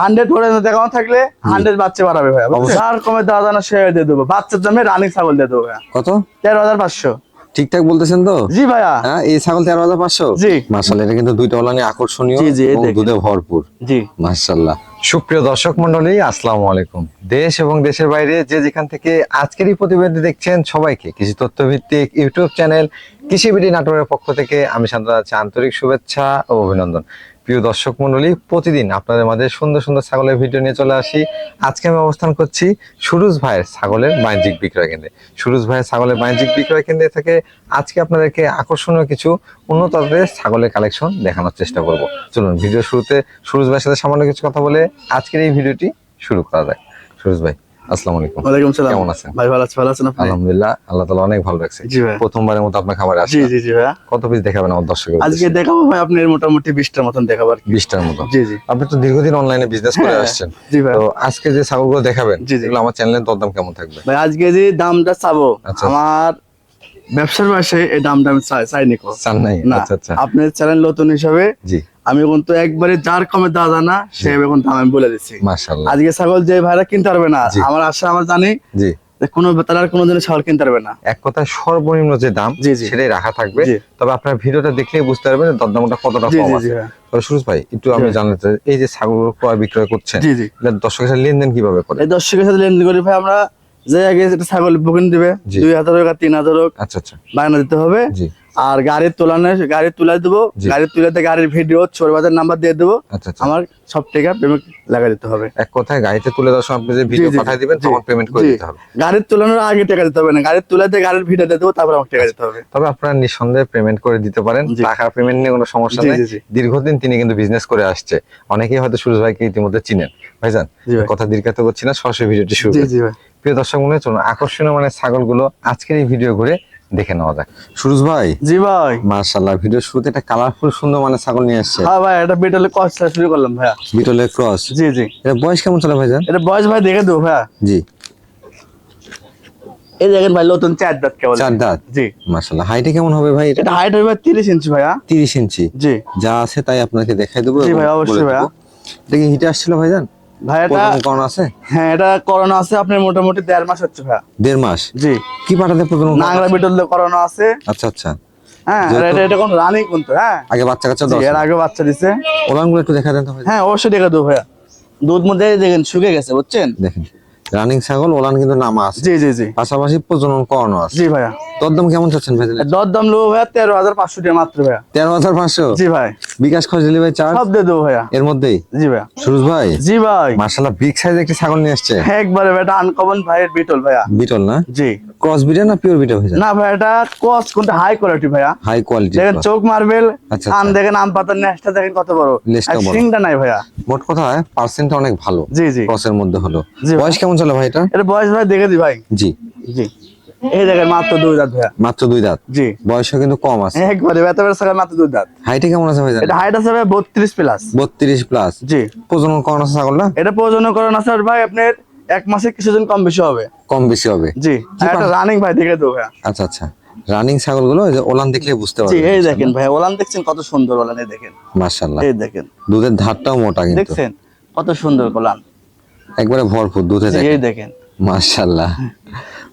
Hundred পরে দেখানো থাকলে হান্ড্রেড বাচ্চা বাড়াবে ভাই আর কমে দেওয়া জানা সে দিয়ে দেবো। বাচ্চার দামে রানিং ছাগল দিয়ে দেবো কত? তেরো হাজার পাঁচশো। ঠিকঠাক বলতেছেন তো? জি ভাইয়া। হ্যাঁ এই ছাগল তেরো হাজার পাঁচশো? জি। মার্শাল এটা কিন্তু দুইটা ওলানি আকর্ষণীয় জি, জি। দুধে ভরপুর। জি। মার্শাল্লাহ সুপ্রিয় দর্শক মন্ডলী আসসালামু আলাইকুম। দেশ এবং দেশের বাইরে যে যেখান থেকে আজকের এই প্রতিবেদন দেখছেন সবাইকে কৃষি তথ্য ভিত্তিক ইউটিউব চ্যানেল কৃষি বিডি নাটোরের পক্ষ থেকে আমি শান্ত আছি। আন্তরিক শুভেচ্ছা ও অভিনন্দন। প্রিয় দর্শক মন্ডলী, প্রতিদিন আপনাদের মাঝে সুন্দর সুন্দর ছাগলের ভিডিও নিয়ে চলে আসি। আজকে আমি অবস্থান করছি সুরুজ ভাইয়ের ছাগলের বাণিজ্যিক বিক্রয় কেন্দ্রে। সুরুজ ভাইয়ের ছাগলের বাণিজ্যিক বিক্রয় কেন্দ্রে থেকে আজকে আপনাদেরকে আকর্ষণীয় কিছু উন্নত ছাগলের কালেকশন দেখানোর চেষ্টা করব। চলুন ভিডিও শুরুতে সুরুজ ভাইয়ের সাথে সামান্য কিছু কথা বলে আজকের এই ভিডিওটি শুরু করা যায় সুরুজ ভাই আসসালামু আলাইকুম। ওয়ালাইকুম সালাম। কেমন আছেন? ভাই ভালো আছে ভালো আছেন আপনি? আলহামদুলিল্লাহ আল্লাহ তালা অনেক ভালো রাখছে। জি ভাই। প্রথমবারের মতো আপনার খাবারে জি জি জি ভাইয়া কত পিস দেখাবেন আমার দর্শকের আজকে দেখাবো ভাই আপনি মোটামুটি বিশটার মতন দেখাবো আর কি। বিশটার মতো। জি জি। আপনি তো দীর্ঘদিন অনলাইনে বিজনেস করে হ্যাঁ, আসছেন। জি ভাই। তো আজকে যে ছাগলগুলো দেখাবেন। এগুলো আমার চ্যানেলের দরদাম কেমন থাকবে? ভাই আজকে যে দামটা চাবো আচ্ছা। আমার ব্যবসার পাশে এই দামটা আমি চাই চাইনি কো। চান নাই? আচ্ছা আচ্ছা। আপনার চ্যানেল নতুন হিসাবে জি। আমি কিন্তু একবারে যার কমে দেওয়া যায় না সে এখন দাম আমি বলে দিচ্ছি। আজকে ছাগল যে ভাইরা কিনতে পারবে না আমার আশা আমার জানি কোনো তারা কোনোদিনও ছাগল কিনতে পারবে না। এক কথায় সর্বনিম্ন যে দাম। সেটাই রাখা থাকবে। তবে আপনার ভিডিওটা দেখলেই বুঝতে পারবেন দরদামটা কতটা কম আছে। সুরজ ভাই একটু আমি জানতে চাই এই যে ছাগল ক্রয় বিক্রয় করছেন দর্শকের সাথে লেনদেন কীভাবে করে? এই দর্শকের সাথে লেনদেন করি ভাই আমরা যে আগে ছাগল বুকিং দিবে দুই হাজার হোক আর তিন হাজার হোক আচ্ছা আচ্ছা। বায়না দিতে হবে। আর গাড়ির তোলানো গাড়ি তুলে দেবো। গাড়ি তুলাতে গাড়ির ভিডিও ছোট বাজার নাম্বার দিয়ে দেবো। আচ্ছা আচ্ছা। আমার সব টাকা পেমেন্ট লাগা দিতে হবে। এক কথায় গাড়িতে তুলে দেওয়ার সময় আপনি যে ভিডিও পাঠিয়ে দিবেন তখন পেমেন্ট করে দিতে হবে। গাড়ির তোলানোর আগে টাকা দিতে হবে না। গাড়ির তুলাতে গাড়ির ভিডিও দিয়ে দেবো তারপর আমার টাকা দিতে হবে। তবে আপনারা নিঃসন্দেহে পেমেন্ট করে দিতে পারেন। টাকা পেমেন্ট নিয়ে কোনো সমস্যা নেই। দীর্ঘদিন তিনি কিন্তু বিজনেস করে আসছে। অনেকেই হয়তো সুরজ ভাইকে ইতিমধ্যে চিনেন। ভাইজান। কথা দীর্ঘায়িত করছি না সরাসরি ভিডিওটি শুরু করি। প্রিয় দর্শক মনে চলুন আকর্ষণীয় মানে ছাগলগুলো আজকের এই ভিডিও ঘুরে দেখে নেওয়া যাক। সুরজ ভাই? জি ভাই। মার্শাল্লাহ ভিডিও শুরুতে একটা কালারফুল সুন্দর মানে ছাগল নিয়ে আসছে। হ্যাঁ ভাই এটা বিটলে কষ্ট শুরু করলাম ভাইয়া। বিটলের ক্রস জি জি। এটা বয়স কেমন চলে ভাইজান? এটা বয়স ভাই দেখে দেবো ভাইয়া। জি। এই দেখেন ভাই নতুন চার দাঁত কেবল। চার দাঁত? জি। মার্শাল্লাহ হাইটে কেমন হবে ভাই এটা? হাইট হবে তিরিশ ইঞ্চি ভাইয়া। তিরিশ ইঞ্চি জি। যা আছে তাই আপনাকে দেখাই দেবো জি ভাই, অবশ্যই। দেবো। এটা কি হিটে আসছিল ভাইজান? আছে? হ্যাঁ এটা করোনা আছে আপনার মোটামুটি দেড় মাস হচ্ছে ভাইয়া দেড় মাস? জি। কি পাঠাতে প্রথম নাংরা বিটল করোনা আছে। আচ্ছা আচ্ছা। হ্যাঁ এটা এটা কোন রানিং কিন্তু হ্যাঁ। আগে বাচ্চা কাচ্চা এর আগে বাচ্চা দিছে। ওলানগুলো একটু দেখা দেন তো হ্যাঁ অবশ্যই দেখে দেবো ভাইয়া। দুধ মধ্যে দেখেন শুকে গেছে বুঝছেন? দেখেন। রানিং ছাগল ওলান কিন্তু নামা আছে। জি জি জি। পাশাপাশি প্রজনন করানো আছে। জি ভাইয়া। তোর দাম কেমন চাচ্ছেন ভাই দর দাম নেব ভাইয়া তেরো হাজার পাঁচশো টাকা মাত্র ভাইয়া। তেরো হাজার পাঁচশো? জি ভাই। বিকাশ খরচ ডেলিভারি চার্জ? সব দিয়ে দেবো ভাইয়া। এর মধ্যেই? জি ভাইয়া। সুরজ ভাই? জি ভাই। মার্শাল্লাহ বিগ সাইজ একটি ছাগল নিয়ে আসছে। একবারে ভাই এটা আনকমন ভাইয়ের বিটল ভাইয়া। বিটল না? জি। ক্রস বিটে না পিওর বিটে হয়ে না ভাই এটা কস কোনটা হাই কোয়ালিটি ভাইয়া। হাই কোয়ালিটি দেখেন চোখ মারবেল আচ্ছা, কান আচ্ছা। দেখেন আম পাতার নেশটা দেখেন কত বড়। শিংটা নাই ভাইয়া। মোট কথা পার্সেন্টটা অনেক ভালো। জি জি। ক্রসের মধ্যে হলো। ভাই। বয়স কেমন চলে ভাই এটা? এটা বয়স ভাই দেখে দি ভাই। জি। জি। এই দেখেন মাত্র দুই দাঁত ভাইয়া। মাত্র দুই দাঁত? জি। বয়সও কিন্তু কম আছে। একবারে ব্যথা ব্যথা সাথে মাত্র দুই দাঁত। হাইটে কেমন আছে ভাই এটা হাইট আছে ভাই বত্রিশ প্লাস বত্রিশ প্লাস জি। প্রজনন আছে ছাগলটা এটা প্রয়োজন করেন আছে ভাই আপনার এক মাসে কিছুদিন কম বেশি হবে। কম বেশি হবে। জি। এটা রানিং ভাই দেখে দেবো ভাইয়া। আচ্ছা আচ্ছা। রানিং ছাগলগুলো ওই যে ওলান দেখলে বুঝতে জি পারবেন এই দেখেন ভাই ওলান দেখছেন কত সুন্দর ওলান এই দেখেন। মাশাআল্লাহ। এই দেখেন। দুধের ধারটাও মোটা কিন্তু। দেখছেন? কত সুন্দর ওলান। একবারে ভরপুর দুধে এই দেখেন। মাশাআল্লাহ।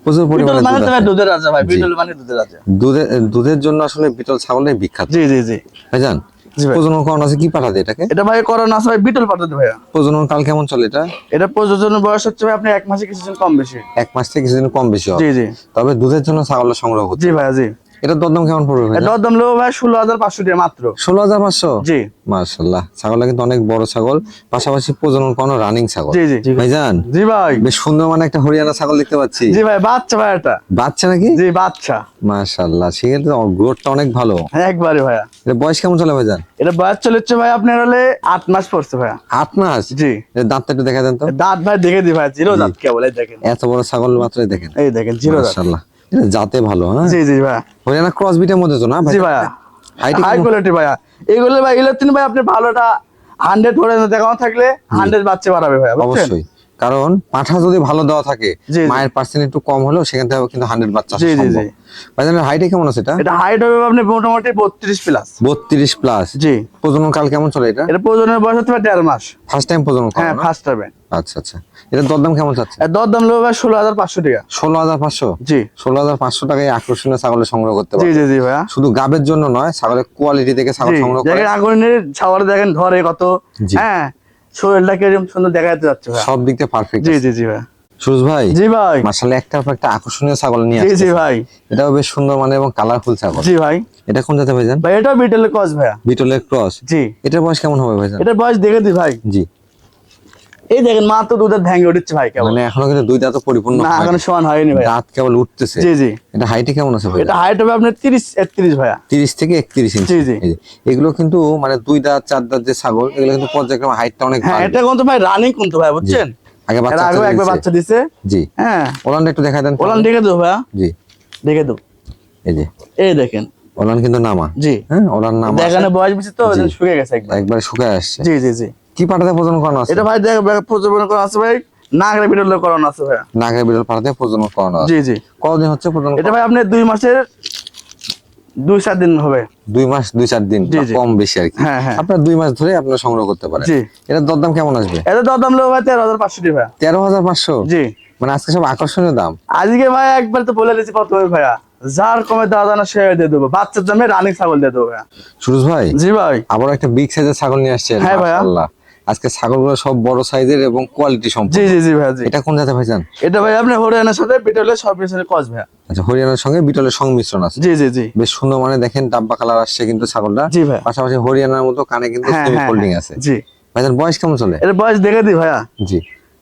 প্রচুর পরিমাণে মানে দুধ আছে। দুধের রাজা ভাই বিটল মানে দুধের রাজা। দুধের দুধের জন্য আসলে বিটল ছাগলটাই বিখ্যাত। জি জি জি। ভাইজান ভাই। প্রজনন করানো আছে কি পাঠাতে এটাকে? এটা ভাই করোনা আছে ভাই বিটল পাঠাতে ভাইয়া। প্রজনন কাল কেমন চলে এটা? এটা প্রযোজন বয়স হচ্ছে ভাই আপনি এক মাসে কিছুদিন কম বেশি। এক মাস থেকে কিছুদিন কম বেশি হবে। জি জি। তবে দুধের জন্য ছাগলটা সংগ্রহ করছে জি ভাইয়া জি। এটার দরদাম কেমন পড়বে ভাই এটা দাম ভাই ষোলো হাজার পাঁচশো টাকা মাত্র। ষোলো হাজার পাঁচশো? জি। মার্শাল্লাহ ছাগলটা কিন্তু অনেক বড় ছাগল পাশাপাশি প্রজনন করানো রানিং ছাগল। জি জি ভাইজান জি ভাই। বেশ সুন্দর মানে একটা হরিয়ানা ছাগল দেখতে পাচ্ছি। জি ভাই বাচ্চা ভাই এটা। বাচ্চা নাকি? জি বাচ্চা। মার্শাল্লাহ সেক্ষেত্রে গ্রোথটা অনেক ভালো। হ্যাঁ একবারে ভাইয়া। এটা বয়স কেমন চলে ভাইজান? এটা বয়স চলেছে ভাই আপনার হলে আট মাস পড়ছে ভাইয়া। আট মাস? জি। দাঁতটা একটু দেখা দেন তো। দাঁত ভাই দেখে দি ভাই জিরো দাঁত কেবল দেখেন। এত বড় ছাগল মাত্রই দেখেন। এই দেখেন জিরো দাঁত। মার্শাল্লাহ জাতে ভালো হ্যাঁ? জি জি ভাইয়া। হরিয়ানা ক্রস বিটের মধ্যে তো না? ভাই জি ভাইয়া। হাই কোয়ালিটি ভাইয়া। এগুলো ভাই ভাইয়া ভাই আপনি ভালোটা হান্ড্রেড পরে দেখানো থাকলে হান্ড্রেড বাচ্চা বাড়াবে ভাইয়া বুঝছেন? অবশ্যই। কারণ পাঠা যদি ভালো দেওয়া থাকে জি, জি। মায়ের পার্সেন্ট একটু কম হলেও সেখান থেকে কিন্তু হান্ড্রেড বাচ্চা জি, জি, জি। ভাইজানের হাইটে কেমন আছে এটা? এটা হাইট হবে আপনি মোটামুটি বত্রিশ প্লাস বত্রিশ প্লাস জি। প্রজনন কাল কেমন চলে এটা? এটা প্রজনের বয়স হতে পারে দেড় মাস। ফার্স্ট টাইম প্রজনন হ্যাঁ ফার্স্ট হবে। আচ্ছা আচ্ছা। এটা দরদাম কেমন চাচ্ছে? এর দর দাম নেবে ভাই ষোলো হাজার পাঁচশো টাকা। ষোলো হাজার পাঁচশো? জি। ষোলো হাজার পাঁচশো টাকায় আকর্ষণীয় ছাগলের সংগ্রহ করতে জি পারবে। জি জি ভাইয়া। শুধু গাবের জন্য নয় ছাগলের কোয়ালিটি থেকে ছাগল সংগ্রহ করে। ছাওয়ার দেখেন ধরে কত। হ্যাঁ শরীরটা কীরকম সুন্দর দেখা যেতে যাচ্ছে সব দিক থেকে পারফেক্ট জি জি জি ভাই। সুরজ ভাই জি ভাই। মার্শাল্লাহ একটা একটা আকর্ষণীয় ছাগল নিয়ে জি জি ভাই। এটাও বেশ সুন্দর মানে এবং কালারফুল ছাগল। জি ভাই। এটা কোন জাতে ভাইজান? ভাই এটা বিটলের ক্রস ভাইয়া। বিটলের ক্রস জি। এটার বয়স কেমন হবে ভাইজান? এটা বয়স দেখে দি ভাই। জি। এই দেখেন মা তো দুধের ভ্যাঙ্গে উঠছে ভাই কেমন মানে এখনও কিন্তু দুই দাঁত পরিপূর্ণ না। এখনও সমান হয়নি ভাই। দাঁত কেবল উঠতেছে। জি জি। এটা হাইটে কেমন আছে ভাই? এটা হাইট হবে আপনার তিরিশ একত্রিশ ভাইয়া। তিরিশ থেকে একত্রিশ ইঞ্চি জি, জি। এগুলো কিন্তু মানে দুই দাঁত চার দাঁত যে ছাগল এগুলো কিন্তু পর্যায়ক্রমে হাইটটা অনেক হ্যাঁ। এটা কিন্তু ভাই রানিং কিন্তু ভাই বুঝছেন? আগে বাচ্চা আগেও একবার বাচ্চা দিছে। জি। হ্যাঁ। ওলানটা একটু দেখাই দেন। ওলান দেখে দেবো ভাইয়া। জি। দেখে দেবো। এই যে। এই দেখেন। ওলান কিন্তু নামা। জি। হ্যাঁ ওলান নামা দেখানে বয়স বেশি তো। শুকিয়ে গেছে একবার একবারে শুকায় আসছে। জি জি জি। কি পাটাতে প্রজনন করানো আছে? এটা ভাই দেখ প্রজনন করা আছে ভাই নাগরা বিটল করানো আছে ভাইয়া নাগের বিড়াল পাটাতে প্রজনন করানো আছে। জি জি। কতদিন হচ্ছে প্রজনন এটা ভাই আপনার দুই মাসের দুই চার দিন হবে। দুই মাস দুই চার দিন। কম বেশি আর কি। হ্যাঁ, হ্যাঁ। আপনার দুই মাস ধরে আপনারা সংগ্রহ করতে পারেন। জি। এটার দরদাম কেমন আসবে? এটা দর দাম নেব ভাই তেরো হাজার পাঁচশো টাকা। তেরো হাজার পাঁচশো? জি। মানে আজকে সব আকর্ষণীয় দাম। আজকে ভাই একবার তো বলে দিচ্ছি কত ভাইয়া। যার কমে দেওয়া জানা সে দিয়ে দেবো। বাচ্চার জন্য রানিং ছাগল দিয়ে দেবো সুরজ ভাই জি ভাই। আবার একটা বিগ সাইজের ছাগল নিয়ে আসছে হ্যাঁ ভাই মাশাআল্লাহ। আজকে ছাগলগুলো সব বড় সাইজের এবং কোয়ালিটি সম্পন্ন। জি জি জি ভাইয়া এটা কোন জাতে ভাইজান এটা ভাই আপনি হরিয়ানার সাথে বিটলের সব কস ভাইয়া আচ্ছা হরিয়ানার সঙ্গে বিটলের সংমিশ্রণ আছে। জি জি জি। বেশ সুন্দর মানে দেখেন ডাব্বা কালার আসছে কিন্তু ছাগলটা। জি ভাই। পাশাপাশি হরিয়ানার মতো কানে কিন্তু হ্যাঁ সেমি হ্যাঁ ফোল্ডিং হ্যাঁ, আছে। জি। ভাইজান বয়স কেমন চলে? এর বয়স দেখে দি ভাইয়া। জি।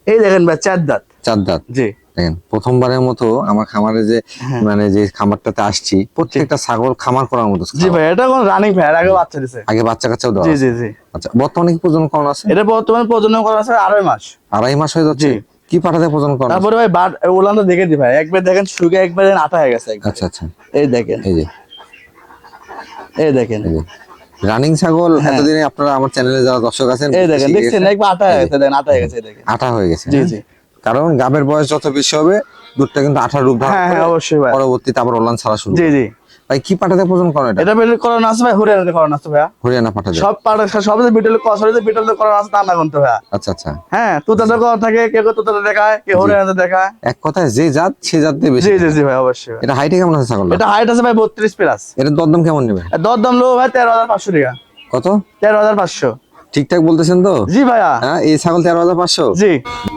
এই দেখেন ভাই চার দাঁত। চার দাঁত। জি। দেখেন প্রথমবারের মতো আমার খামারে যে হ্যাঁ। মানে যে খামারটাতে আসছি প্রত্যেকটা ছাগল খামার করার মতো জি ভাই এটা কোন রানিং ভাই আগে বাচ্চা দিছে। আগে বাচ্চা কাচ্চাও দেওয়া জি জি জি। আচ্ছা বর্তমানে কি প্রজনন করানো আছে? এটা বর্তমানে প্রজনন করা আছে আড়াই মাস। আড়াই মাস হয়ে যাচ্ছে? কি পাঠাতে প্রজনন করানো তারপরে ভাই বাট ওলানটা দেখে দি ভাই। একবার দেখেন শুকে একবার আটা হয়ে গেছে আচ্ছা আচ্ছা। এই দেখেন। এই যে। এই দেখেন। রানিং ছাগল হ্যাঁ। এতদিনে আপনারা আমার চ্যানেলে যারা দর্শক আছেন এই দেখেন দেখছেন? একবার আটা হয়ে গেছে দেখেন আটা হয়ে গেছে আটা হয়ে গেছে জি হ্যাঁ? জি। কারণ গাবের বয়স যত বেশি হবে দুধটা কিন্তু আঠার রূপ হ্যাঁ হ্যাঁ অবশ্যই ভাই। পরবর্তীতে আবার ওলান ছাড়া শুরু জি জি। ভাই কি পাঠাতে প্রজনন করেন এটা? এটা করানো আছে ভাই হরিয়ানাতে করানো আছে ভাইয়া। হরিয়ানা পাঠাতে সব পাড়া সব যে বিটলে কসরিতে বিটলে করানো আছে তা না কোনতে ভাইয়া। আচ্ছা আচ্ছা। হ্যাঁ তুতাতে করা থাকে কেউ কেউ তুতাতে দেখায় কেউ হরিয়ানাতে দেখায়। এক কথায় যে জাত সে জাত দিয়ে বেশি জি জি জি ভাই অবশ্যই এটা হাইটে কেমন আছে ছাগল এটা হাইট আছে ভাই বত্রিশ প্লাস এটার দরদাম কেমন নেবে? দরদাম লো ভাই তেরো হাজার পাঁচশো টাকা। কত? তেরো হাজার পাঁচশো। ঠিকঠাক বলতেছেন তো? জি ভাইয়া। হ্যাঁ এই ছাগল তেরো হাজার পাঁচশো? জি।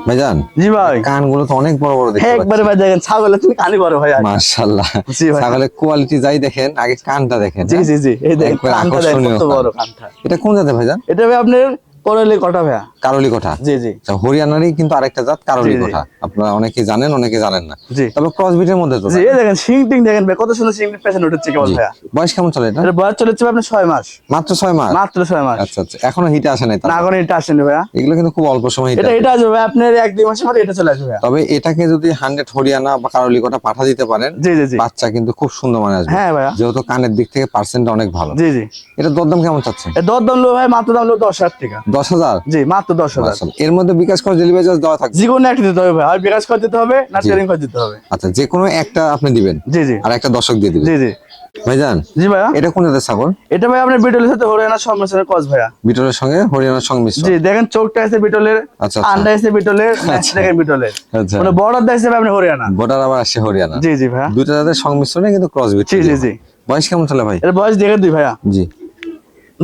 ভাইজান জি ভাই। কানগুলো তো অনেক বড় বড় দেখতে হ্যাঁ একবারে ভাই দেখেন ছাগলের তুমি কানে বড় ভাই। মাশাআল্লাহ। জি ভাই। ছাগলের কোয়ালিটি যাই দেখেন আগে কানটা দেখেন জি হ্যাঁ? জি জি। এই দেখেন কানটা দেখেন কত বড় কানটা। এটা কোন জাতে ভাইজান? এটা ভাই আপনার করলে কটা ভাইয়া? কারলি কোঠা। জি জি। আচ্ছা, হরিয়ানারই কিন্তু আরেকটা জাত কারলি। কোঠা। আপনারা অনেকে জানেন অনেকে জানেন না। তবে ক্রস বিটের মধ্যে তো জি দেখেন টিং দেখেন কত সুন্দর উঠেছে কেবল ভাইয়া। বয়স কেমন চলে এটা? বয়স চলেছে ভাই আপনার ছয় মাস। মাত্র ছয় মাস? মাত্র ছয় মাস। আচ্ছা আচ্ছা। এখনও হিটে আসে নাই না এখন আসেনি ভাইয়া। এগুলো কিন্তু খুব অল্প সময় হিটে এটা এটা আসবে ভাই আপনার এক দুই মাসের মধ্যে এটা চলে আসবে তবে এটাকে যদি হান্ড্রেড হরিয়ানা বা কারলি কোঠা পাঠা দিতে পারেন জি জি জি। বাচ্চা কিন্তু খুব সুন্দর মানে আসবে। হ্যাঁ ভাইয়া। যেহেতু কানের দিক থেকে পার্সেন্ট অনেক ভালো। জি জি। এটা দরদাম কেমন চাচ্ছে এর দর লো ভাই মাত্র দাম লো দশ হাজার টাকা। দশ হাজার? জি মাত্র দশ হাজার। এর মধ্যে বিকাশ করে ডেলিভারি চার্জ দেওয়া যে কোনো একটা দিতে হবে হয় বিকাশ করে দিতে হবে না ট্রেনিং করে দিতে হবে। আচ্ছা যে কোনো একটা আপনি দিবেন? জি জি। আর একটা দর্শক দিয়ে দিবেন? জি জি। ভাইজান জি ভাইয়া। এটা কোন জাতের ছাগল? এটা ভাই আপনার বিটলের সাথে হরিয়ানা সম্মেলনের কস ভাইয়া। বিটলের সঙ্গে হরিয়ানার সংমিশ্রণ? জি দেখেন চোখটা আছে বিটলের আচ্ছা আন্ডা আছে বিটলের আচ্ছা। দেখেন বিটলের। আচ্ছা। মানে বর্ডার দেখছে ভাই আপনি হরিয়ানা। বর্ডার আবার আসছে হরিয়ানা। জি জি ভাইয়া। দুইটা জাতের সংমিশ্রণে কিন্তু ক্রস বিট জি জি জি। বয়স কেমন চলে ভাই? এর বয়স দেখেন দুই ভাইয়া। জি।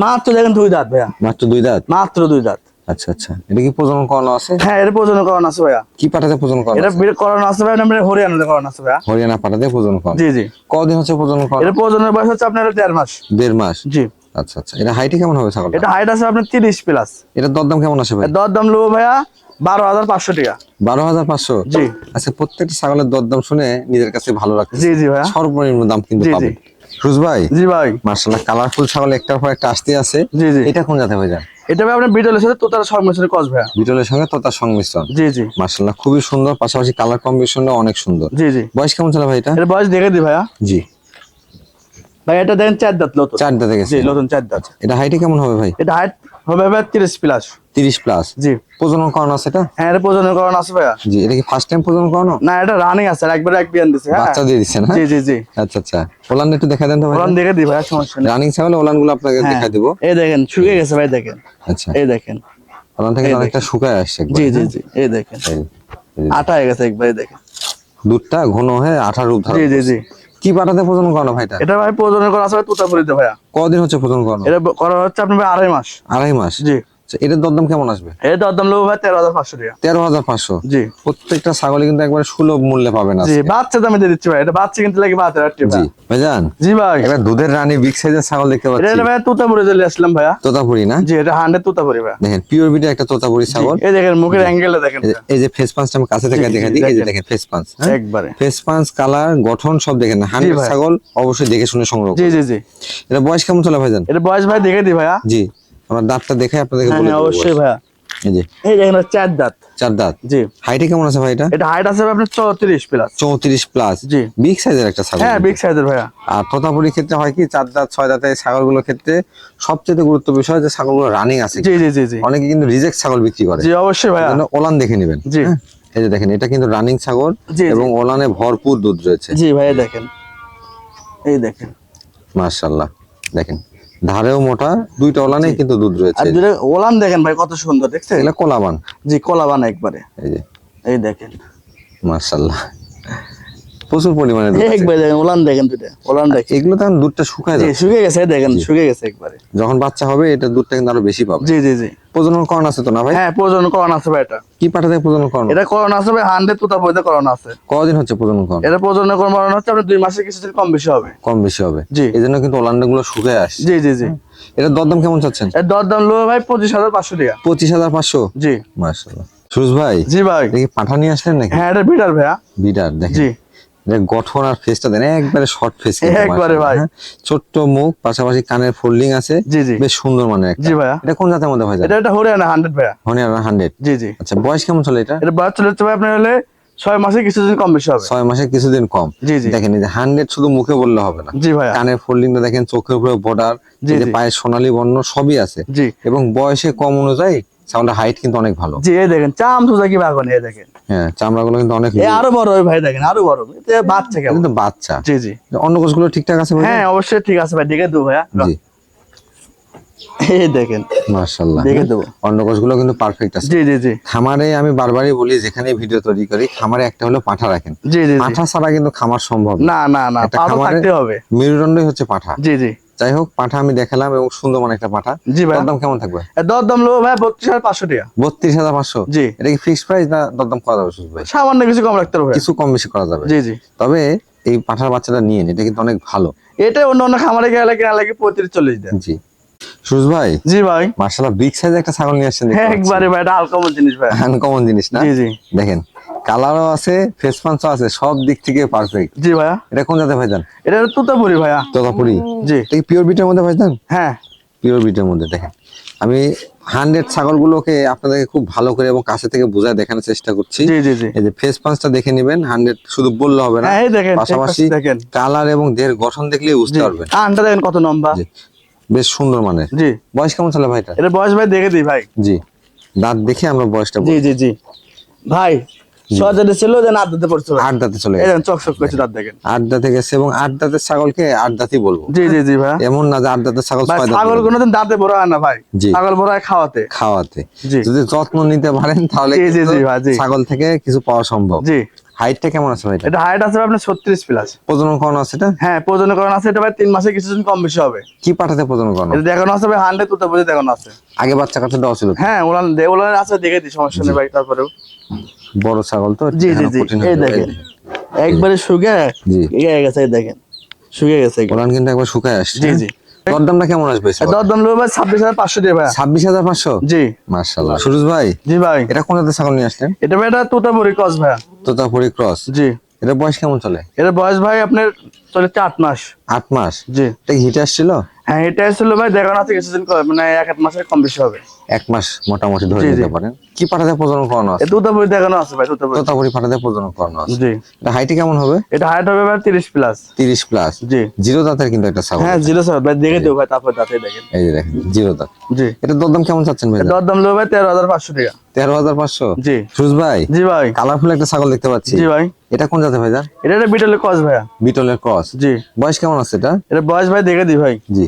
মাত্র দেখেন দুই দাঁত ভাইয়া। মাত্র দুই দাঁত? মাত্র দুই দাঁত। আচ্ছা আচ্ছা। এটা কি প্রজনন করানো আছে? হ্যাঁ এর প্রজনন করানো আছে ভাইয়া। কি পাঠাতে প্রজনন করানো এটা আছে? বিট করানো আছে ভাই আপনার হরিয়ানাতে করানো আছে ভাইয়া। হরিয়ানা পাঠাতে প্রজনন করানো? জি জি। কদিন হচ্ছে প্রজনন করানো? এর প্রজনের বয়স হচ্ছে আপনার দেড় মাস। দেড় মাস? জি। আচ্ছা আচ্ছা। এটা হাইটে কেমন হবে ছাগল এটা হাইট আছে আপনার তিরিশ প্লাস এটার দরদাম কেমন আসে ভাই এর দর দাম লো ভাইয়া বারো হাজার পাঁচশো টাকা। বারো হাজার পাঁচশো? জি। আচ্ছা প্রত্যেকটা ছাগলের দরদাম শুনে নিজের কাছে ভালো লাগছে জি জি ভাইয়া। সর্বনিম্ন দাম কিন্তু। পাবেন। ভাই? জি ভাই। মার্শাল্লাহ কালারফুল ছাগল একটার পর একটা আসতে আছে। জি জি। এটা কোন জাতে ভাই যান এটা ভাই আপনার বিটলের সাথে তোতার সম্মেলনের কস ভাইয়া। বিটলের সঙ্গে তো তার সংমিশ্রণ। জি জি। মার্শাল্লাহ খুবই সুন্দর পাশাপাশি কালার কম্বিনেশনটা অনেক সুন্দর। জি জি। বয়স কেমন চলে ভাই এটা? এর বয়স দেখে দি ভাইয়া। জি। ভাই এটা দেখেন চার দাঁত চার দাঁতে গেছে। জি নতুন চার দাঁত। এটা হাইটে কেমন হবে ভাই? এটা হাইট হবে ভাই তিরিশ প্লাস তিরিশ প্লাস জি। প্রজনন করানো আছে এটা? হ্যাঁ এটা প্রজনন করানো আছে ভাইয়া। জি এটা কি ফার্স্ট টাইম প্রজনন না এটা রানিং আছে একবার এক বিয়ান দিছে হ্যাঁ। বাচ্চা দিয়ে দিচ্ছেন হ্যাঁ? জি জি জি। আচ্ছা আচ্ছা। ওলান একটু দেখা দেন তো ভাই ওলান দেখে দিই ভাইয়া সমস্যা নেই। রানিং ছাগল ওলানগুলো আপনাকে হ্যাঁ। দেখা দিব। এই দেখেন শুকিয়ে গেছে ভাই দেখেন। আচ্ছা। এই দেখেন। ওলান থেকে অনেকটা শুকায় আসছে জি জি হ্যাঁ? জি এই দেখেন। আটা হয়ে গেছে একবার দেখেন। দুধটা ঘন হয়ে আঠার রূপ ধারণ জি জি জি। কি পাটাতে প্রজনন করানো ভাইটা এটা? ভাই প্রজনন করা আছে ভাই তুতাপুরিতে ভাইয়া। কদিন হচ্ছে প্রজনন করানো? এটা করা হচ্ছে আপনার ভাই আড়াই মাস। আড়াই মাস? জি। এটার দরদাম কেমন আসবে? দরদাম লোক ভাই তেরো হাজার পাঁচশো টাকা। তেরো হাজার পাঁচশো? জি। প্রত্যেকটা ছাগলে কিন্তু একবার সুলভ মূল্যে পাবেন জি বাচ্চা দামে দিয়ে দিচ্ছি ভাই। এটা বাচ্চা কিনতে লাগে জি। ভাইজান জি ভাই। দুধের রানী বিগ সাইজের ছাগল দেখতে পাচ্ছি। এটা ভাই তুতাপুরি চলে আসলাম ভাইয়া। তোতাপুরি না? জি এটা হান্ড্রেড তুতাপুরি ভাইয়া দেখেন পিওর বিটা একটা তোতাপুরি ছাগল। এই দেখেন মুখের অ্যাঙ্গেলটা দেখেন এই যে- ফেস পাঁচটা আমি কাছে থেকে জি, জি, দেখা দিই এই যে দেখেন। দেখেন ফেস পাঁচ একবারে। ফেস পাঁচ কালার গঠন সব দেখেন। হান্ড্রেড ভাই। ছাগল অবশ্যই দেখে শুনে সংগ্রহ জি জি জি। এটা বয়স কেমন চলে ভাইজান? এটা বয়স ভাই দেখে দিই ভাইয়া। জি। আমার দাঁতটা দেখে আপনাদেরকে হ্যাঁ বলে হ্যাঁ, অবশ্যই বয়স। ভাইয়া। এই যে। এই দেখেন চার দাঁত। চার দাঁত। জি। হাইটে কেমন আছে ভাই এটা? এটা হাইট আছে ভাই আপনার চৌত্রিশ প্লাস চৌত্রিশ প্লাস জি। বিগ সাইজের একটা ছাগল। হ্যাঁ বিগ সাইজের ভাইয়া। আর তোতাপুরির ক্ষেত্রে হয় কি চার দাঁত ছয় দাঁতের ছাগলগুলোর ক্ষেত্রে সবচেয়ে গুরুত্ব বিষয় যে ছাগলগুলো রানিং আছে। জি জি জি জি। অনেকে কিন্তু রিজেক্ট ছাগল বিক্রি করে। জি অবশ্যই ভাইয়া। ওলান দেখে নেবেন। জি। হ্যাঁ? এই যে দেখেন এটা কিন্তু রানিং ছাগল। এবং ওলানে ভরপুর দুধ রয়েছে। জি ভাইয়া দেখেন। এই দেখেন। মার্শাল্লাহ দেখেন ধারেও মোটা দুইটা ওলানে কিন্তু দুধ রয়েছে। আর দুটো ওলান দেখেন ভাই কত সুন্দর দেখছেন? এগুলো কলাবান। জি কলাবান একবারে। এই যে। এই দেখেন। মার্শাল্লাহ প্রচুর পরিমাণে একবারে দেখেন ওলান দেখেন দুটো ওলান দেখেন। এগুলো তখন দুধটা শুকায় যাবে শুকিয়ে গেছে দেখেন শুকিয়ে গেছে একবারে। যখন বাচ্চা হবে এটা দুধটা কিন্তু আরও বেশি পাবে। জি জি জি। প্রজনন করণ আছে তো না ভাই? হ্যাঁ প্রজনন করানো আছে ভাই এটা। কি পাঠাতে প্রজনন করণ? এটা করানো আছে ভাই তুতা করানো আছে। হচ্ছে প্রজনন করণ? এটা প্রজনন করানো হচ্ছে আপনার দুই মাসে কিছু কম বেশি হবে। কম বেশি হবে। জি। এই জন্য কিন্তু ওলান্ডা গুলো শুকায় আসছে। জি জি জি। এটা দরদাম কেমন চাচ্ছেন? এর দর দাম লো ভাই পঁচিশ হাজার পাঁচশো টাকা। পঁচিশ হাজার পাঁচশো? জি। মার্শাল্লাহ সুরজ ভাই জি ভাই। দেখি পাঠা নিয়ে আসলেন নাকি? হ্যাঁ এটা বিটার ভাইয়া। বিডার দেখেন। জি। গঠন আর ফেসটা দেন একবারে শর্ট ফেস একবারে ভাই। ছোট্ট মুখ পাশাপাশি কানের ফোল্ডিং আছে। জি জি। বেশ সুন্দর মানে জি ভাইয়া। এটা কোন জাতের মধ্যে ভাই এটা একটা হরিয়ানা হান্ড্রেড ভাইয়া। হনিয়ার হান্ড্রেড জি জি। আচ্ছা বয়স কেমন চলে এটা? এটা বাচ্চা চলে ভাই আপনার হলে ছয় মাসে কিছুদিন কম বেশি হবে। ছয় মাসে কিছুদিন কম। জি জি। দেখেন এই যে হান্ড্রেড শুধু মুখে বললে হবে না। জি ভাইয়া। কানের ফোল্ডিংটা দেখেন চোখের উপরে বর্ডার পায়ের সোনালী বর্ণ সবই আছে। জি। এবং বয়সে কম অনুযায়ী সাউন্ডের হাইট কিন্তু অনেক ভালো। জি এই দেখেন চাম সুজা কি বাগন এই দেখেন। হ্যাঁ চামড়াগুলো কিন্তু অনেক এ আরও বড় ভাই দেখেন আরও বড়। এতে বাচ্চা কেমন? কিন্তু বাচ্চা। জি জি। অন্য কোষগুলো ঠিকঠাক আছে ভাই হ্যাঁ অবশ্যই ঠিক আছে ভাই দেখে দেবো ভাইয়া জি। এই দেখেন মার্শাল্লাহ দেখে দেবো। অন্য কোষগুলো কিন্তু পারফেক্ট আছে। জি জি জি। খামারে আমি বারবারই বলি যেখানে ভিডিও তৈরি করি খামারে একটা হলো পাঠা রাখেন। জি জি পাঠা ছাড়া কিন্তু খামার সম্ভব না। না না খামারে- থাকতে হবে। মেরুদণ্ডই হচ্ছে পাঠা। জি জি। যাই হোক পাঠা আমি দেখালাম এবং সুন্দর মানে একটা পাঠা। জি ভাই। দরদাম কেমন থাকবে? দরদাম লো ভাই বত্রিশ হাজার পাঁচশো টাকা। বত্রিশ হাজার পাঁচশো? জি। এটা কি ফিক্সড প্রাইস না দরদাম করা যাবে সুজ ভাই? সামান্য কিছু কম রাখতে হবে। কিছু কম বেশি করা যাবে। জি জি। তবে এই পাঠার বাচ্চাটা নিয়ে নিন, এটা কিন্তু অনেক ভালো। এটা অন্য অন্য খামারে গেলে কিনা লাগে পঁয়ত্রিশ চল্লিশ দেন জি। সুরজ ভাই জি ভাই। মার্শাল্লাহ বিগ সাইজ একটা ছাগল নিয়ে আসছেন হ্যাঁ একবারে ভাই এটা আলকমন জিনিস ভাই। কমন জিনিস না? জি জি। দেখেন কালারও আছে ফেস পাঞ্চও আছে সব দিক থেকে পারফেক্ট জি ভাইয়া। এটা কোন জাতে ভাইজান? এটা তুতাপুরি ভাইয়া। তোতাপুরি? জি। কি পিওর বিটের মধ্যে ভাইজান? হ্যাঁ। পিওর বিটের মধ্যে দেখেন। আমি হান্ড্রেড ছাগলগুলোকে আপনাদেরকে খুব ভালো করে এবং কাছে থেকে বোঝায় দেখানোর চেষ্টা করছি। জি জি জি। এই যে ফেস পাঞ্চটা দেখে নেবেন হান্ড্রেড শুধু বললে হবে না। হ্যাঁ এই পাশাপাশি দেখেন। কালার এবং দেহের গঠন দেখলে বুঝতে পারবেন। কানটা দেখেন কত লম্বা। বেশ সুন্দর মানে জি। বয়স কেমন ছিল ভাইটা এটা বয়স ভাই দেখে দিই ভাই। জি। দাঁত দেখে আমরা বয়সটা জি জি জি। ভাই সজাতে ছিল যেন আট দাঁতে পড়ছিল। আট দাঁতে চলে এই গেছে। চক চক করছে দাঁত দেখেন। আট দাঁতে গেছে এবং আট দাঁতের ছাগলকে আট দাঁতই বলব। জি জি জি ভাই। এমন না যে আট দাঁতের ছাগল ভাই ছয় ছাগল কোনোদিন দাঁতে বড় হয় না ভাই। ছাগল বড় হয় খাওয়াতে। খাওয়াতে। যদি যত্ন নিতে পারেন তাহলে জি, জি, জি, ভাই, ছাগল থেকে কিছু পাওয়া সম্ভব। জি। হাইটটা কেমন আছে ভাইটা এটা? হাইট আছে আপনার ছত্রিশ প্লাস প্রজনন করানো আছে এটা? হ্যাঁ প্রজনন করানো আছে এটা ভাই তিন মাসে কিছুদিন কম বেশি হবে। কি পাঠাতে প্রজনন করানো এটা দেখানো আছে ভাই হান্ড্রেড তুতা বুঝে দেখানো আছে। আগে বাচ্চা কাচ্চা দেওয়া ছিল হ্যাঁ ওলান দে ওলান আছে দেখে দিই সমস্যা নেই ভাই তারপরেও। বড় ছাগল তো? জি জি জি। এই দেখেন। একবারে শুকে জি। ইয়ে গেছে এই দেখেন। শুকে গেছে। ওলান কিন্তু একবার শুকায় আসছে। জি জি। দরদামটা কেমন আসবে দরদাম নেব ভাই ছাব্বিশ হাজার পাঁচশো দিয়ে ভাই। ছাব্বিশ হাজার পাঁচশো? জি। মার্শাল্লাহ সুরজ ভাই জি ভাই। এটা কোন জাতের ছাগল নিয়ে আসলেন? এটা ভাই এটা তুতাপুরি ক্রস ভাইয়া তোতাপুরি ক্রস। জি। এটা বয়স কেমন চলে? এটা বয়স ভাই আপনার চলেছে আট মাস। আট মাস? জি। এটা হিটে আসছিল? হ্যাঁ এটা আসলে ভাই দেখানো আছে কিছুদিন মানে এক এক মাসের কম বেশি হবে। এক মাস মোটামুটি ধরে। নিতে পারেন। কি পাঠাতে প্রজনন করানো আছে? বই দেখানো আছে ভাই বই তোতাপুরি পাঠাতে প্রজনন করানো আছে। জি। এটা হাইটে কেমন হবে? এটা হাইট হবে ভাই তিরিশ প্লাস তিরিশ প্লাস জি। জিরো দাঁতের কিন্তু একটা ছাগল হ্যাঁ জিরো স্যার ভাই দেখে দেবো ভাই তারপর দাঁতে দেখেন। এই যে দেখেন জিরো দাঁত। জি। এটা দরদাম কেমন চাচ্ছেন ভাই? দর দাম নেব ভাই তেরো হাজার পাঁচশো টাকা। তেরো হাজার পাঁচশো? জি। সুজ ভাই জি ভাই। কালারফুল একটা ছাগল দেখতে পাচ্ছি। জি ভাই। এটা কোন জাতের ভাই এটা? বিটলের কস ভাইয়া। বিটলের ক্রস জি। বয়স কেমন আছে এটা? এটা বয়স ভাই দেখে দিই ভাই। জি।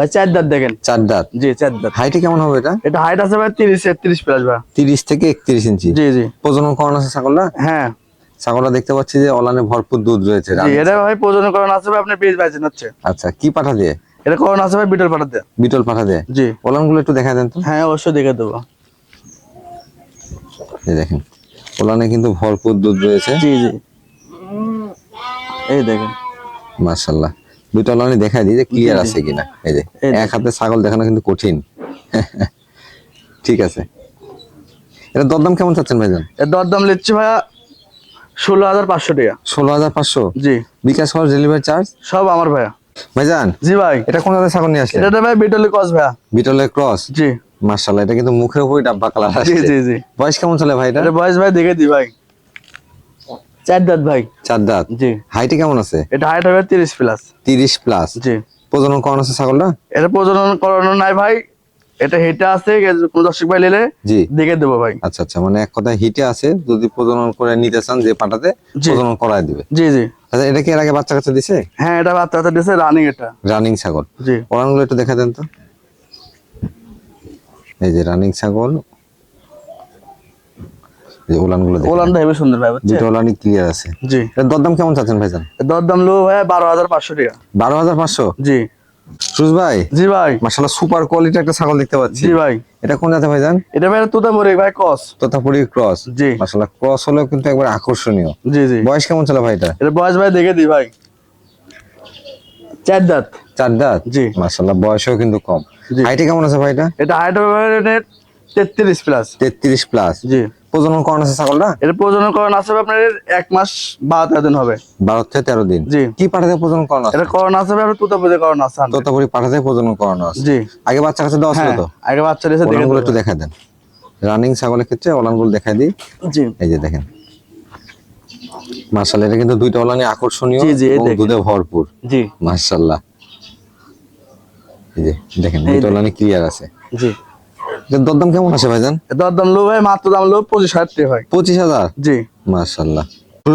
ভাই চার দাঁত দেখেন। চার দাঁত। জি চার দাঁত। হাইটে কেমন হবে এটা? এটা হাইট আছে ভাই তিরিশ একত্রিশ প্লাস ভাই। তিরিশ থেকে একত্রিশ ইঞ্চি। জি জি। প্রজনন আছে ছাগলটা? হ্যাঁ। ছাগলটা দেখতে পাচ্ছি যে অলানে ভরপুর দুধ রয়েছে এটা ভাই প্রজনন করানো আছে ভাই আপনার পেজ বাইছেন হচ্ছে। আচ্ছা কি পাঠা দিয়ে? এটা করানো আছে ভাই বিটল পাঠাতে বিটল পাঠা দিয়ে? জি। ওলানগুলো একটু দেখা দেন তো। হ্যাঁ অবশ্যই দেখে দেবো। এই দেখেন ওলানে কিন্তু ভরপুর দুধ রয়েছে। জি জি। এই দেখেন। দুটো ওলানে দেখা দিই যে ক্লিয়ার আছে কিনা। এই যে এক হাতে ছাগল দেখানো কিন্তু কঠিন। ঠিক আছে। এটা দরদাম কেমন চাচ্ছেন ভাইজান? এর দর দাম লিখছি ভাইয়া ষোলো হাজার পাঁচশো টাকা। ষোলো হাজার পাঁচশো? জি। বিকাশ খরচ ডেলিভারি চার্জ সব আমার ভাইয়া। ভাইজান জি ভাই। এটা কোন জাতের ছাগল নিয়ে আসলেন? এটা ভাই বিটলে ক্রস ভাইয়া। বিটলের ক্রস জি। মার্শাল্লাহ এটা কিন্তু মুখের উপরই ডাব্বা কালার জি জি জি। বয়স কেমন চলে ভাই এটা বয়স ভাই দেখে দিই ভাই। চার দাঁত ভাই। চার দাঁত জি হাইটে কেমন আছে? এটা হাইট হবে তিরিশ প্লাস তিরিশ প্লাস জি। প্রজনন করানো আছে ছাগলটা? এটা প্রজনন করানো নাই ভাই। এটা হেঁটে আছে কোন দর্শক ভাই নিলে জি। দেখে দেবো ভাই। আচ্ছা আচ্ছা মানে এক কথায় হিটে আছে যদি প্রজনন করে নিতে চান যে পাটাতে প্রজনন করায় দিবে। জি জি। আচ্ছা এটা কি এর আগে বাচ্চা কাচ্চা দিছে? হ্যাঁ এটা বাচ্চা বাচ্চা দিয়েছে রানিং এটা। রানিং ছাগল। জি। ওলানগুলো একটু দেখা দেন তো। এই যে রানিং ছাগল যে ওলানগুলো ওলানটা হেবি সুন্দর ভাই বুঝছে দুটো ওলানই ক্লিয়ার আছে। জি। এর দরদাম কেমন চাচ্ছেন ভাইজান? লো ভাই টাকা। পাঁচশো? জি। সুজ ভাই? জি ভাই। সুপার কোয়ালিটি একটা ছাগল দেখতে পাচ্ছি। জি ভাই। এটা কোন জাতে ভাইজান? এটা ভাই তুতা ভাই কস তোতাপুরি ক্রস। জি। ক্রস হলেও কিন্তু একবার আকর্ষণীয়। জি জি। বয়স কেমন চলে ভাই এটা? এটা বয়স ভাই দেখে দিই ভাই। চার দাঁত। চার দাঁত? জি। মাসাল্লাহ বয়সও কিন্তু কম। হাইটে কেমন আছে ভাইটা এটা? হাইট হবে তেত্রিশ প্লাস তেত্রিশ প্লাস জি। প্রজনন করানো আছে ছাগলটা? এটা প্রজনন করানো আছে আপনার এক মাস বারো তেরো দিন হবে। বারো থেকে তেরো দিন? জি। কি পাঠাতে প্রজনন করানো আছে? এটা করানো আছে আপনার তুতা পুজো করানো আছে তোতাপুরি পাঠাতে প্রজনন করানো আছে? জি। আগে বাচ্চা কাছে দেওয়া ছিল হ্যাঁ তো? আগে বাচ্চা দিয়েছে ওলানগুলো একটু দেখা দেন। রানিং ছাগলের ক্ষেত্রে ওলানগুলো দেখা দিই। জি। এই যে দেখেন। মার্শাল এটা কিন্তু দুইটা ওলানি আকর্ষণীয়। দুধে ভরপুর। জি। মার্শাল্লাহ দেখেন দুইটা। ওলানি ক্লিয়ার আছে। জি। দরদাম কেমন আছে ভাইজান? দর দাম লো ভাই মাত্র দাম লো পঁচিশ হাজার টাকা ভাই। পঁচিশ হাজার? জি। মার্শাল্লাহ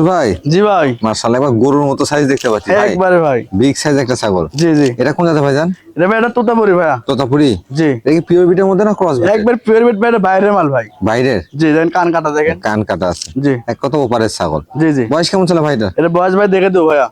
ভাই? জি ভাই। মার্শাল্লাহ এবার গরুর মতো সাইজ দেখতে পাচ্ছি ভাই। একবারে ভাই। বিগ সাইজ একটা ছাগল। জি জি। এটা কোন জাতে ভাইজান? এটা ভাই এটা তুতাপুরি ভাইয়া। তোতাপুরি? জি। এটা কি পিওর বিটের মধ্যে না ক্রস বিট একবার পিওর বিট ভাই বাইরের মাল ভাই। বাইরের? জি দেখেন কান কাটা দেখেন। কান কাটা আছে। জি। এক কত ওপারের ছাগল? জি জি। বয়স কেমন ছিল ভাইটা? এটা বয়স ভাই দেখে ভাইয়া।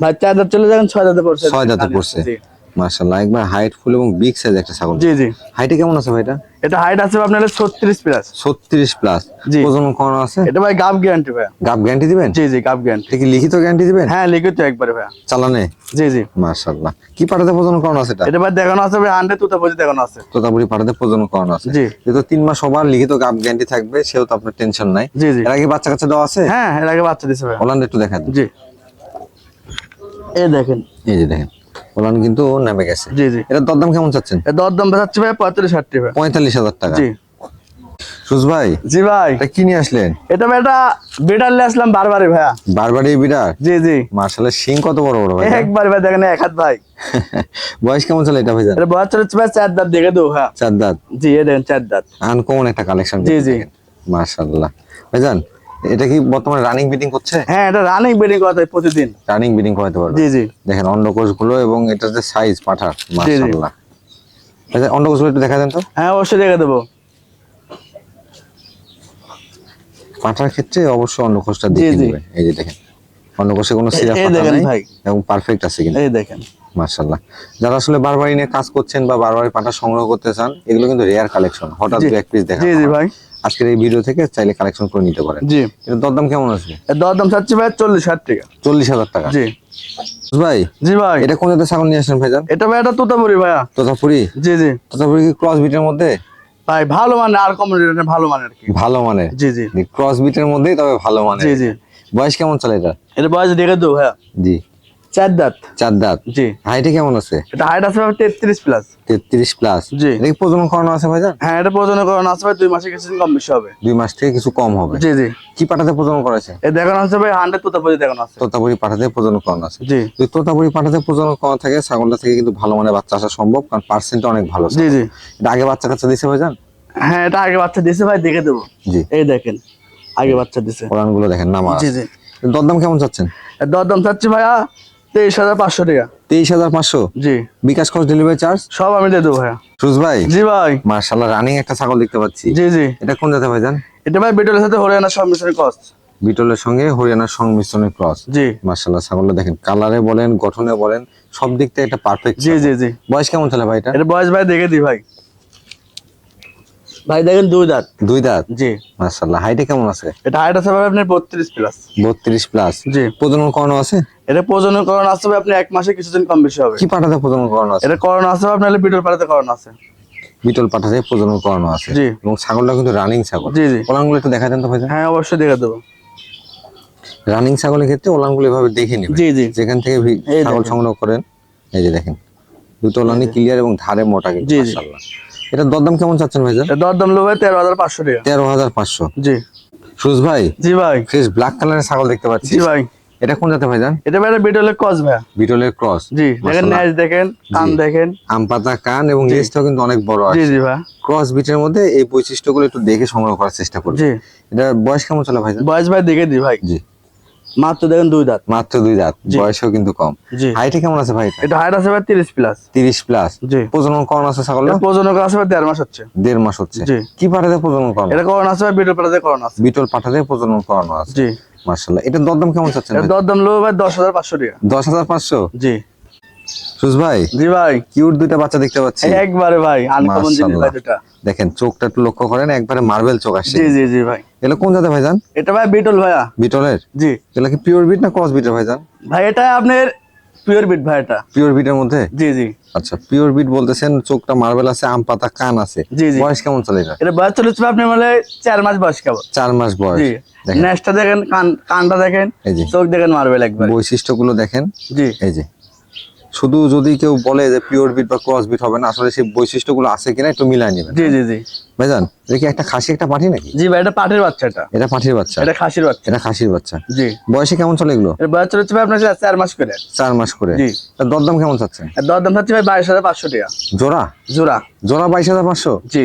ভাই চার দাঁত চলে যাবেন ছয় দাঁতে পড়ছে। ছয় দাঁতে পড়ছে। জি। মার্শাল্লাহ একবার হাইট ফুল এবং বিগ সাইজ একটা ছাগল। জি জি। হাইটে কেমন আছে ভাইটা এটা? হাইট আছে আপনার ছত্রিশ প্লাস ছত্রিশ প্লাস জি। প্রজনন করানো আছে? এটা ভাই গাব গ্যারান্টি ভাইয়া। গাপ গ্যারান্টি দিবেন? জি জি গাব গ্যারান্টি কি লিখিত গ্যারান্টি দিবেন? হ্যাঁ লিখিত একবারে ভাইয়া। চালানে? জি জি। মার্শাল্লাহ কি পাঠাতে প্রজনন করানো আছে এটা? এটা ভাই দেখানো আছে ভাই হান্ড্রেড তুতা পুজো দেখানো আছে। তোতাপুরি পাঠাতে প্রজনন করানো আছে। জি। যেহেতু তিন মাস সবার লিখিত গাপ গ্যারান্টি থাকবে সেও তো আপনার টেনশন নাই। জি জি। এর আগে বাচ্চা কাচ্চা দেওয়া আছে? হ্যাঁ এর আগে বাচ্চা দিছে ভাইয়া। ওলান একটু দেখা দিন জি। এই দেখেন। এই যে দেখেন। ওলান কিন্তু নেমে গেছে। জি জি। এটার দরদাম কেমন চাচ্ছেন? এর দর দাম ভাই পঁয়তাল্লিশ ষাট টাকা। পঁয়তাল্লিশ হাজার টাকা। জি। সুজ ভাই জি ভাই। এটা কি নিয়ে আসলেন? এটা এটা বেটার নিয়ে আসলাম বারবারই ভাইয়া। বারবারই বিরাট জি জি। মার্শালের শিং কত বড় বড় ভাই একবার ভাই দেখেন এক হাত ভাই। বয়স কেমন চলে এটা ভাইজান? এটা বয়স চলেছে ভাই চার দাঁত দেখে দেবো হ্যাঁ চার দাঁত? জি এ দেখেন চার দাঁত। আনকমন একটা কালেকশন জি, জি। মার্শাল্লাহ ভাইজান এটা কি বর্তমানে রানিং বিডিং করছে? হ্যাঁ এটা রানিং বেডিং করা যায় প্রতিদিন। রানিং বিডিং করাতে পারবে। জি জি। দেখেন অন্ডকোষগুলো এবং এটার যে সাইজ পাঠার মার্শাল্লাহ আচ্ছা অন্ডকোষগুলো একটু দেখা দেন তো। হ্যাঁ অবশ্যই দেখে দেবো। পাঠার ক্ষেত্রে অবশ্যই অন্ডকোষটা জি, দেখে জি। এই যে দেখেন অন্ডকোষে কোনো সিরা পাঠা নাই ভাই। এবং পারফেক্ট আছে কিন্তু। এই দেখেন। মার্শাল্লাহ যারা আসলে বারবারই নিয়ে কাজ করছেন বা বারবারই পাঠা সংগ্রহ করতে চান এগুলো কিন্তু রেয়ার কালেকশন হঠাৎ। দু এক পিস দেখা জি জি ভাই। আজকের এই ভিডিও থেকে চাইলে কালেকশন করে নিতে পারেন। জি। এটা দরদাম কেমন আছে? এর দর দাম চাচ্ছি ভাই চল্লিশ হাজার টাকা। চল্লিশ হাজার টাকা? জি। ভাই। জি ভাই। এটা কোন জাতের ছাগল নিয়ে আসেন ভাইজান? এটা ভাই এটা তুতাপুরি ভাইয়া। তোতাপুরি? জি জি। তোতাপুরি কি ক্রস বিটের মধ্যে? ভাই ভালো মানে আর কম ভালো মানে আর কি। ভালো মানের জি জি। ক্রস বিটের মধ্যেই তবে ভালো মানের জি জি। বয়স কেমন চলে এটা এটা বয়স দেখে দেবো ভাইয়া। জি। চার দাঁত। চার দাঁত। জি। হাইটে কেমন আছে? এটা হাইট আছে ভাই তেত্রিশ প্লাস তেত্রিশ প্লাস জি। এটা প্রজনন করানো আছে ভাইজান? হ্যাঁ এটা প্রজনন করানো আছে ভাই দুই মাসে কিছুদিন কম বেশি হবে। দুই মাস থেকে কিছু কম হবে। জি জি। কি পাঠাতে প্রজনন করেছে? এ দেখানো হচ্ছে ভাই হান্ড্রেড তোতা পর্যন্ত দেখানো আছে। তোতাপুরি পাঠাতে প্রজনন করানো আছে। জি। যদি তোতাপুরি পাঠাতে প্রজনন করা থাকে ছাগলটা থেকে কিন্তু ভালো মানের বাচ্চা আসা সম্ভব কারণ পার্সেন্ট অনেক ভালো জি জি। এটা আগে বাচ্চা কাচ্চা দিছে ভাইজান? হ্যাঁ এটা আগে বাচ্চা দিছে ভাই দেখে দেবো। জি। এই দেখেন আগে বাচ্চা দিছে কোরআনগুলো দেখেন নামা জি জি। দরদাম কেমন চাচ্ছেন? দরদাম চাচ্ছি ভাইয়া তেইশ হাজার পাঁচশো টাকা। তেইশ হাজার পাঁচশো? জি। বিকাশ খরচ ডেলিভারি চার্জ সব আমি দিয়ে দেবো ভাইয়া। সুজ ভাই? জি ভাই। মার্শাল্লাহ রানিং একটা ছাগল দেখতে পাচ্ছি। জি জি। এটা কোন জাতে ভাইজান? এটা ভাই বিটলের সাথে হরিয়ানা সম্মিশ্রণ কস্ট বিটলের সঙ্গে হরিয়ানার সংমিশ্রণের ক্রস। জি। মার্শাল্লাহ ছাগলটা দেখেন কালারে বলেন গঠনে বলেন সব দিক থেকে একটা পারফেক্ট জি জি জি। বয়স কেমন চলে ভাই এটা? এটা বয়স ভাই দেখে দি ভাই। ভাই দেখেন দুই দাঁত। দুই দাঁত? জি। মার্শাল্লাহ হাইটে কেমন আছে? এটা হাইট আছে ভাই আপনার বত্রিশ প্লাস বত্রিশ প্লাস জি। প্রজনন করানো আছে? এটা প্রজনন করানো আছে ভাই আপনি এক মাসে কিছুদিন কম বেশি হবে। কি পাঠাতে প্রজনন করানো আছে? এটা করানো আছে আপনার বিটল পাড়াতে করানো আছে। বিটল পাঠাতে প্রজনন করানো আছে। এবং ছাগলটা কিন্তু রানিং ছাগল। জি জি। ওলানগুলো একটু দেখা দেন তো ভাইজান। হ্যাঁ অবশ্যই দেখে দেবো। রানিং ছাগলের ক্ষেত্রে ওলানগুলো এভাবে দেখে নেবেন। জি জি। যেখান থেকে ছাগল সংগ্রহ করেন এই যে দেখেন। দুটো ওলানি ক্লিয়ার এবং ধারে মোটা কিন্তু। মাশাআল্লাহ। এটা দরদাম কেমন চাচ্ছেন এটা দরদাম লো ভাই তেরো হাজার পাঁচশো টাকা। তেরো হাজার পাঁচশো। জি। সুজ ভাই জি ভাই। ফ্রেশ ব্ল্যাক কালারের ছাগল দেখতে পাচ্ছি। জি ভাই। এটা কোন জাতে ভাইজান? এটা ভাই বিটলের কস ভাইয়া বিটলের ক্রস জি দেখেন ন্যাচ দেখেন কান দেখেন। আম পাতা কান এবং লেজটাও কিন্তু অনেক বড় জি আছে। জি ভাই। ক্রস বিটের মধ্যে এই বৈশিষ্ট্যগুলো একটু দেখে সংগ্রহ করার চেষ্টা করুন জি। এটা বয়স কেমন চলে ভাইজান? বয়স ভাই দেখে দি ভাই। জি। মাত্র দেখেন দুই দাঁত। মাত্র দুই দাঁত বয়সও কিন্তু কম। হাইটে কেমন আছে ভাই এটা? হাইট আছে ভাই তিরিশ প্লাস তিরিশ প্লাস প্রজনন করানো আছে ছাগল প্রজনন আছে ভাই দেড় মাস হচ্ছে। দেড় মাস হচ্ছে। কি পাঠাতে প্রজনন করানো এটা করানো আছে ভাই বিটল পাঠাতে করানো আছে। বিটল পাঠাতে প্রজনন করানো আছে। জি। মার্শাল্লাহ এটা দরদাম কেমন চাচ্ছেন দরদাম লো ভাই দশ হাজার পাঁচশো টাকা। দশ হাজার পাঁচশো? জি। সুজ ভাই জি ভাই। কিউট দুইটা বাচ্চা দেখতে পাচ্ছি। একবারে ভাই আনকমন জিনিস ভাই। দুটা। দেখেন চোখটা একটু লক্ষ্য করেন একবারে মার্বেল চোখ আসছে জি জি জি ভাই। এগুলো কোন জাতে ভাইজান? এটা ভাই বিটল ভাইয়া। বিটলের জি। এগুলো কি পিওর বিট না ক্রস বিটের ভাইজান? ভাই এটা আপনার পিওর বিট ভাই এটা। পিওর বিটের মধ্যে? জি জি। আচ্ছা পিওর বিট বলতেছেন চোখটা মার্বেল আছে আম পাতা কান আছে। জি, জি। বয়স কেমন চলে এটা? এটা বয়স চলেছে আপনি মানে চার মাস বয়স কেবল। চার মাস বয়স। জি। দেখেন। নেসটা দেখেন কান কানটা দেখেন চোখ দেখেন মার্বেল একবার। বৈশিষ্ট্যগুলো দেখেন। জি। এই যে। শুধু যদি কেউ বলে যে পিওর বিট বা ক্রস বিট হবে না আসলে সেই বৈশিষ্ট্যগুলো আছে কিনা একটু মিলাই নেবেন। জি জি জি। ভাইজান এটা কি একটা খাসি একটা পাঠি নাকি? জি ভাই এটা পাটের বাচ্চা এটা। এটা পাঠির বাচ্চা? এটা খাসির বাচ্চা। এটা খাসির বাচ্চা। জি। বয়সে কেমন চলে এগুলো? এর বয়স চলেছে ভাই আপনার চার মাস করে। চার মাস করে। জি। তার দরদাম কেমন চাচ্ছেন? আর দর দাম হচ্ছে ভাই বাইশ হাজার পাঁচশো টাকা। জোড়া? জোড়া। জোড়া বাইশ হাজার পাঁচশো? জি।